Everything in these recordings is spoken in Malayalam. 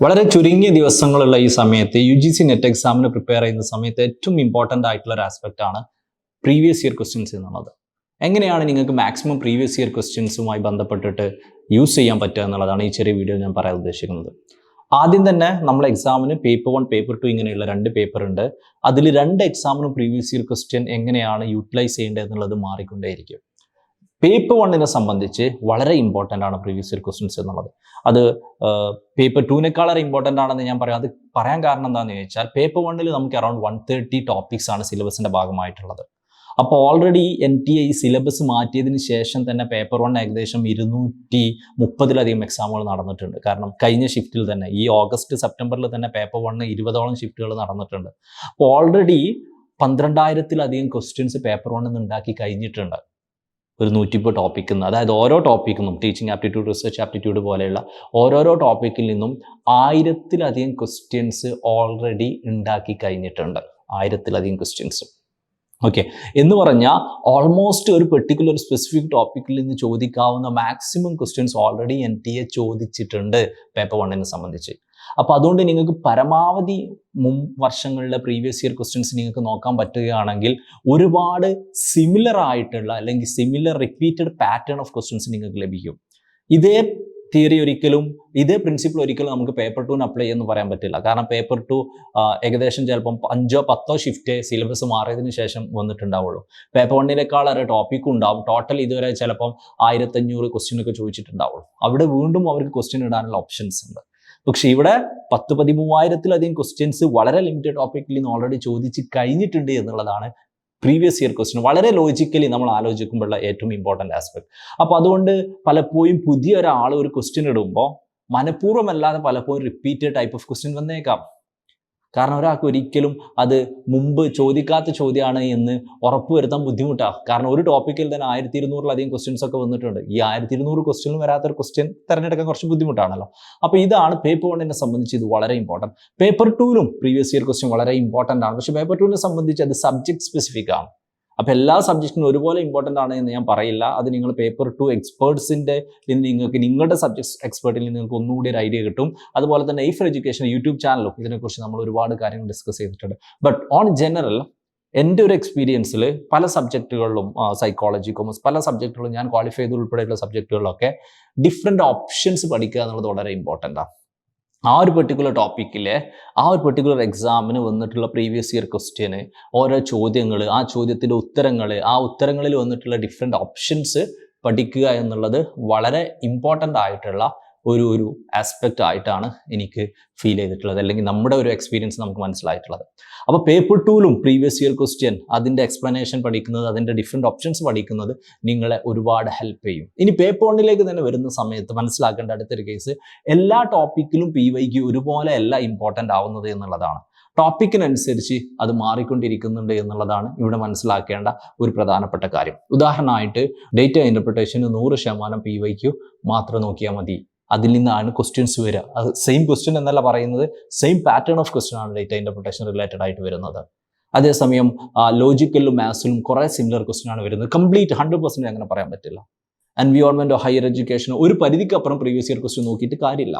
വളരെ ചുരുങ്ങിയ ദിവസങ്ങളുള്ള ഈ സമയത്ത് യു ജി സി നെറ്റ് എക്സാമിന് പ്രിപ്പയർ ചെയ്യുന്ന സമയത്ത് ഏറ്റവും ഇമ്പോർട്ടന്റ് ആയിട്ടുള്ള ഒരു ആസ്പെക്റ്റ് ആണ് പ്രീവിയസ് ഇയർ ക്വസ്റ്റ്യൻസ് എന്നുള്ളത്. എങ്ങനെയാണ് നിങ്ങൾക്ക് മാക്സിമം പ്രീവിയസ് ഇയർ ക്വസ്റ്റ്യൻസുമായി ബന്ധപ്പെട്ടിട്ട് യൂസ് ചെയ്യാൻ പറ്റുക എന്നുള്ളതാണ് ഈ ചെറിയ വീഡിയോ ഞാൻ പറയാൻ ഉദ്ദേശിക്കുന്നത്. ആദ്യം തന്നെ നമ്മൾ എക്സാമിന് പേപ്പർ വൺ പേപ്പർ ടു ഇങ്ങനെയുള്ള രണ്ട് പേപ്പർ ഉണ്ട്. അതിൽ രണ്ട് എക്സാമിനും പ്രീവിയസ് ഇയർ ക്വസ്റ്റ്യൻ എങ്ങനെയാണ് യൂട്ടിലൈസ് ചെയ്യേണ്ടത് എന്നുള്ളത് മാറിക്കൊണ്ടേയിരിക്കും. പേപ്പർ വണ്ണിനെ സംബന്ധിച്ച് വളരെ ഇമ്പോർട്ടന്റ് ആണ് പ്രീവിയസ് ഇയർ ക്വസ്റ്റ്യൻസ് എന്നുള്ളത്. അത് പേപ്പർ ടൂവിനേക്കാളേറെ ഇമ്പോർട്ടന്റ് ആണെന്ന് ഞാൻ പറയാം. അത് പറയാൻ കാരണം എന്താണെന്ന് ചോദിച്ചാൽ പേപ്പർ വണ്ണിൽ നമുക്ക് അറൌണ്ട് വൺ തേർട്ടി ടോപ്പിക്സ് ആണ് സിലബസിന്റെ ഭാഗമായിട്ടുള്ളത്. അപ്പോൾ already N T I syllabus മാറ്റിയതിന് ശേഷം തന്നെ പേപ്പർ വൺ ഏകദേശം ഇരുന്നൂറ്റി മുപ്പതിലധികം എക്സാമുകൾ നടന്നിട്ടുണ്ട്. കാരണം കഴിഞ്ഞ ഷിഫ്റ്റിൽ തന്നെ ഈ ഓഗസ്റ്റ് സെപ്റ്റംബറിൽ തന്നെ പേപ്പർ വണ്ണ് ഇരുപതോളം ഷിഫ്റ്റുകൾ നടന്നിട്ടുണ്ട്. അപ്പോൾ ഓൾറെഡി പന്ത്രണ്ടായിരത്തിലധികം ക്വസ്റ്റ്യൻസ് പേപ്പർ വണ്ണിൽ നിന്ന് ഉണ്ടാക്കി കഴിഞ്ഞിട്ടുണ്ട്. ഒരു നൂറ്റിപ്പോൾ ടോപ്പിക്കിൽ നിന്ന് അതായത് ഓരോ ടോപ്പിക്കിൽ നിന്നും ടീച്ചിങ് ആപ്റ്റിറ്റ്യൂഡ് റിസർച്ച് ആപ്റ്റിറ്റ്യൂഡ് പോലെയുള്ള ഓരോരോ ടോപ്പിക്കിൽ നിന്നും ആയിരത്തിലധികം ക്വസ്റ്റ്യൻസ് ഓൾറെഡി ഉണ്ടാക്കി കഴിഞ്ഞിട്ടുണ്ട്. ആയിരത്തിലധികം ക്വസ്റ്റ്യൻസ് ഓക്കെ എന്ന് പറഞ്ഞാൽ ഓൾമോസ്റ്റ് ഒരു പെർട്ടിക്കുലർ സ്പെസിഫിക് ടോപ്പിക്കിൽ നിന്ന് ചോദിക്കാവുന്ന maximum questions already N T A ചോദിച്ചിട്ടുണ്ട്. പേപ്പർ വണ്ണിനെ സംബന്ധിച്ച്. അപ്പോൾ അതുകൊണ്ട് നിങ്ങൾക്ക് പരമാവധി മുൻ വർഷങ്ങളിലെ പ്രീവിയസ് ഇയർ ക്വസ്റ്റ്യൻസ് നിങ്ങൾക്ക് നോക്കാൻ പറ്റുകയാണെങ്കിൽ ഒരുപാട് സിമിലർ ആയിട്ടുള്ള അല്ലെങ്കിൽ similar repeated pattern of questions നിങ്ങൾക്ക് ലഭിക്കും. ഇതേ തിയറി ഒരിക്കലും ഇതേ പ്രിൻസിപ്പിൾ ഒരിക്കലും നമുക്ക് പേപ്പർ ടുവിന് അപ്ലൈ ചെയ്യുമെന്ന് പറയാൻ പറ്റില്ല. കാരണം പേപ്പർ ടു ഏകദേശം ചിലപ്പം അഞ്ചോ പത്തോ ഷിഫ്റ്റ് സിലബസ് മാറിയതിന് ശേഷം വന്നിട്ടുണ്ടാവുള്ളൂ. പേപ്പർ വണ്ണിനേക്കാൾ ഒരു ടോപ്പിക്കും ഉണ്ടാവും. ടോട്ടൽ ഇതുവരെ ചിലപ്പം ആയിരത്തഞ്ഞൂറ് ക്വസ്റ്റ്യൻ ഒക്കെ ചോദിച്ചിട്ടുണ്ടാവുള്ളൂ. അവിടെ വീണ്ടും അവർക്ക് ക്വസ്റ്റ്യൻ ഇടാനുള്ള ഓപ്ഷൻസ് ഉണ്ട്. പക്ഷെ ഇവിടെ പത്ത് പതിമൂവായിരത്തിലധികം ക്വസ്റ്റ്യൻസ് വളരെ ലിമിറ്റഡ് ടോപ്പിക്കിൽ നിന്ന് ഓൾറെഡി ചോദിച്ച് കഴിഞ്ഞിട്ടുണ്ട് എന്നുള്ളതാണ് പ്രീവിയസ് ഇയർ ക്വസ്റ്റ്യൻ വളരെ ലോജിക്കലി നമ്മൾ ആലോചിക്കുമ്പോഴുള്ള ഏറ്റവും ഇമ്പോർട്ടന്റ് ആസ്പെക്ട് അപ്പോൾ അതുകൊണ്ട് പലപ്പോഴും പുതിയ ഒരാൾ ഒരു ക്വസ്റ്റ്യൻ ഇടുമ്പോൾ മനഃപൂർവമല്ലാതെ പലപ്പോഴും റിപ്പീറ്റഡ് ടൈപ്പ് ഓഫ് ക്വസ്റ്റ്യൻ വന്നേക്കാം. കാരണം ഒരാൾക്ക് ഒരിക്കലും അത് മുമ്പ് ചോദിക്കാത്ത ചോദ്യമാണ് എന്ന് ഉറപ്പുവരുത്താൻ ബുദ്ധിമുട്ടാണ് കാരണം ഒരു ടോപ്പിക്കിൽ തന്നെ ആയിരത്തി ഇരുന്നൂറിലധികം ക്വസ്റ്റ്യൻസ് ഒക്കെ വന്നിട്ടുണ്ട്. ഈ ആയിരത്തി ഇരുന്നൂറ് ക്വസ്റ്റ്യനും വരാത്തൊരു ക്വസ്റ്റ്യൻ തിരഞ്ഞെടുക്കാൻ കുറച്ച് ബുദ്ധിമുട്ടാണല്ലോ. അപ്പോൾ ഇതാണ് പേപ്പർ വണ്ണിനെ സംബന്ധിച്ച് ഇത് വളരെ ഇമ്പോർട്ടന്റ് പേപ്പർ ടൂവിലും പ്രീവിയസ് ഇയർ ക്വസ്റ്റ്യൻ വളരെ ഇമ്പോർട്ടന്റ് ആണ്. പക്ഷേ പേപ്പർ ടൂവിനെ സംബന്ധിച്ച് അത് സബ്ജക്ട് സ്പെസിഫിക് ആണ്. അപ്പോൾ എല്ലാ സബ്ജക്റ്റിനും ഒരുപോലെ ഇമ്പോർട്ടന്റ് ആണ് എന്ന് ഞാൻ പറയില്ല. അത് നിങ്ങൾ പേപ്പർ ടു എക്സ്പേർട്സിന്റെ നിങ്ങൾക്ക് നിങ്ങളുടെ സബ്ജക്ട് എക്സ്പേർട്ടിൽ നിങ്ങൾക്ക് ഒന്നുകൂടി ഒരു ഐഡിയ കിട്ടും. അതുപോലെ തന്നെ എയ്ഫ് എഡ്യൂക്കേഷൻ യൂട്യൂബ് ചാനലും ഇതിനെക്കുറിച്ച് നമ്മൾ ഒരുപാട് കാര്യങ്ങൾ ഡിസ്കസ് ചെയ്തിട്ടുണ്ട്. ബട്ട് ഓൺ ജനറൽ എന്റെ ഒരു എക്സ്പീരിയൻസിൽ പല സബ്ജക്റ്റുകളിലും സൈക്കോളജി കൊമേഴ്സ് പല സബ്ജക്റ്റുകളും ഞാൻ ക്വാളിഫൈ ചെയ്ത് ഉൾപ്പെടെയുള്ള സബ്ജക്റ്റുകളിലൊക്കെ ഡിഫറെന്റ് ഓപ്ഷൻസ് പഠിക്കുക എന്നുള്ളത് വളരെ ഇമ്പോർട്ടന്റ് ആണ് ആ ഒരു പെർട്ടിക്കുലർ ടോപ്പിക്കിൽ ആ ഒരു പെർട്ടിക്കുലർ എക്സാമിന് വന്നിട്ടുള്ള പ്രീവിയസ് ഇയർ ക്വസ്റ്റ്യന് ഓരോ ചോദ്യങ്ങൾ ആ ചോദ്യത്തിന്റെ ഉത്തരങ്ങൾ ആ ഉത്തരങ്ങളിൽ വന്നിട്ടുള്ള ഡിഫറെന്റ് ഓപ്ഷൻസ് പഠിക്കുക എന്നുള്ളത് വളരെ ഇമ്പോർട്ടന്റ് ആയിട്ടുള്ള ഒരു ഒരു ആസ്പെക്റ്റ് ആയിട്ടാണ് എനിക്ക് ഫീൽ ചെയ്തിട്ടുള്ളത്. അല്ലെങ്കിൽ നമ്മുടെ ഒരു എക്സ്പീരിയൻസ് നമുക്ക് മനസ്സിലായിട്ടുള്ളത്. അപ്പോൾ പേപ്പർ ടൂലും പ്രീവിയസ് ഇയർ ക്വസ്റ്റ്യൻ അതിന്റെ എക്സ്പ്ലനേഷൻ പഠിക്കുന്നത് അതിന്റെ ഡിഫറെന്റ് ഓപ്ഷൻസ് പഠിക്കുന്നത് നിങ്ങളെ ഒരുപാട് ഹെൽപ്പ് ചെയ്യും. ഇനി പേപ്പർ വണ്ണിലേക്ക് തന്നെ വരുന്ന സമയത്ത് മനസ്സിലാക്കേണ്ട അടുത്തൊരു കേസ് എല്ലാ ടോപ്പിക്കിലും പി വൈക്ക് ഒരുപോലെ അല്ല ഇമ്പോർട്ടന്റ് ആവുന്നത് എന്നുള്ളതാണ്. ടോപ്പിക്കിനനുസരിച്ച് അത് മാറിക്കൊണ്ടിരിക്കുന്നുണ്ട് എന്നുള്ളതാണ് ഇവിടെ മനസ്സിലാക്കേണ്ട ഒരു പ്രധാനപ്പെട്ട കാര്യം. ഉദാഹരണമായിട്ട് ഡേറ്റ ഇന്റർപ്രിട്ടേഷന് നൂറ് ശതമാനം പി വൈക്ക് മാത്രം നോക്കിയാൽ മതി. അതിൽ നിന്നാണ് ക്വസ്റ്റ്യൻസ് വരിക. അത് സെയിം ക്വസ്റ്റ്യൻ എന്നല്ല പറയുന്നത് സെയിം പാറ്റേൺ ഓഫ് ക്വസ്റ്റ്യൻ ആണ് ഡേറ്റ ഇന്റർപ്രിട്ടേഷൻ റിലേറ്റഡ് ആയിട്ട് വരുന്നത്. അതേസമയം ലോജിക്കലും മാത്സിലും കുറേ സിമിലർ ക്വസ്റ്റ്യൻ ആണ് വരുന്നത്. കംപ്ലീറ്റ് ഹൺഡ്രഡ് പെർസെന്റ് അങ്ങനെ പറയാൻ പറ്റില്ല. എൻവിയോൺമെന്റോ ഹയർ എഡ്യൂക്കേഷനോ ഒരു പരിധിക്ക് അപ്പുറം പ്രീവിയസ് ഇയർ ക്വസ്റ്റ്യൻ നോക്കിയിട്ട് കാര്യമില്ല.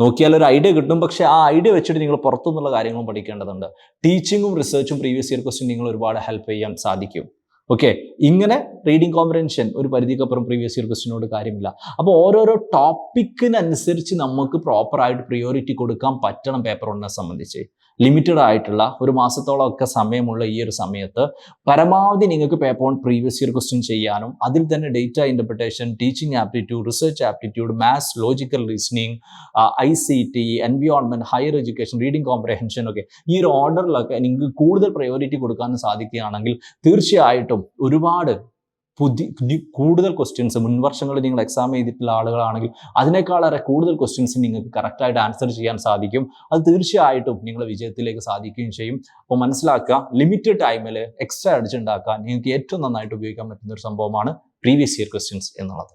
നോക്കിയാൽ ഒരു ഐഡിയ കിട്ടും പക്ഷെ ആ ഐഡിയ വെച്ചിട്ട് നിങ്ങൾ പുറത്തുനിന്നുള്ള കാര്യങ്ങളും പഠിക്കേണ്ടതുണ്ട്. ടീച്ചിങ്ങും റിസർച്ചും പ്രീവിയസ് ഇയർ ക്വസ്റ്റ്യൻ നിങ്ങൾ ഒരുപാട് ഹെൽപ്പ് ചെയ്യാൻ സാധിക്കും. ഓക്കെ ഇങ്ങനെ റീഡിംഗ് കോമ്പ്രൻഷൻ ഒരു പരിധിക്കപ്പുറം പ്രീവിയസ് ഇയർ ക്വസ്റ്റിനോട് കാര്യമില്ല. അപ്പോൾ ഓരോരോ ടോപ്പിക്കിനനുസരിച്ച് നമുക്ക് പ്രോപ്പറായിട്ട് പ്രിയോറിറ്റി കൊടുക്കാൻ പറ്റണം പേപ്പർ ഒന്നിനെ സംബന്ധിച്ച്. ലിമിറ്റഡ് ആയിട്ടുള്ള ഒരു മാസത്തോളം ഒക്കെ സമയമുള്ള ഈ ഒരു സമയത്ത് പരമാവധി നിങ്ങൾക്ക് paper on previous year question ചെയ്യാനും അതിൽ തന്നെ data interpretation teaching aptitude research aptitude maths logical reasoning I C T environment higher education reading comprehension ഒക്കെ ഈ ഒരു ഓർഡറിലൊക്കെ നിങ്ങൾക്ക് കൂടുതൽ പ്രയോറിറ്റി കൊടുക്കാൻ സാധിക്കുകയാണെങ്കിൽ തീർച്ചയായിട്ടും ഒരുപാട് പുതിയ കൂടുതൽ ക്വസ്റ്റ്യൻസ് മുൻവർഷങ്ങളിൽ നിങ്ങൾ എക്സാം ചെയ്തിട്ടുള്ള ആളുകളാണെങ്കിൽ അതിനേക്കാളേറെ കൂടുതൽ ക്വസ്റ്റ്യൻസ് നിങ്ങൾക്ക് കറക്റ്റായിട്ട് ആൻസർ ചെയ്യാൻ സാധിക്കും. അത് തീർച്ചയായിട്ടും നിങ്ങളെ വിജയത്തിലേക്ക് സാധിക്കുകയും ചെയ്യും. അപ്പോൾ മനസ്സിലാക്കുക ലിമിറ്റഡ് ടൈമിൽ എക്സ്ട്രാ അടിച്ചുണ്ടാക്കാൻ നിങ്ങൾക്ക് ഏറ്റവും നന്നായിട്ട് ഉപയോഗിക്കാൻ പറ്റുന്ന ഒരു സംഭവമാണ് പ്രീവിയസ് ഇയർ ക്വസ്റ്റ്യൻസ് എന്നുള്ളത്.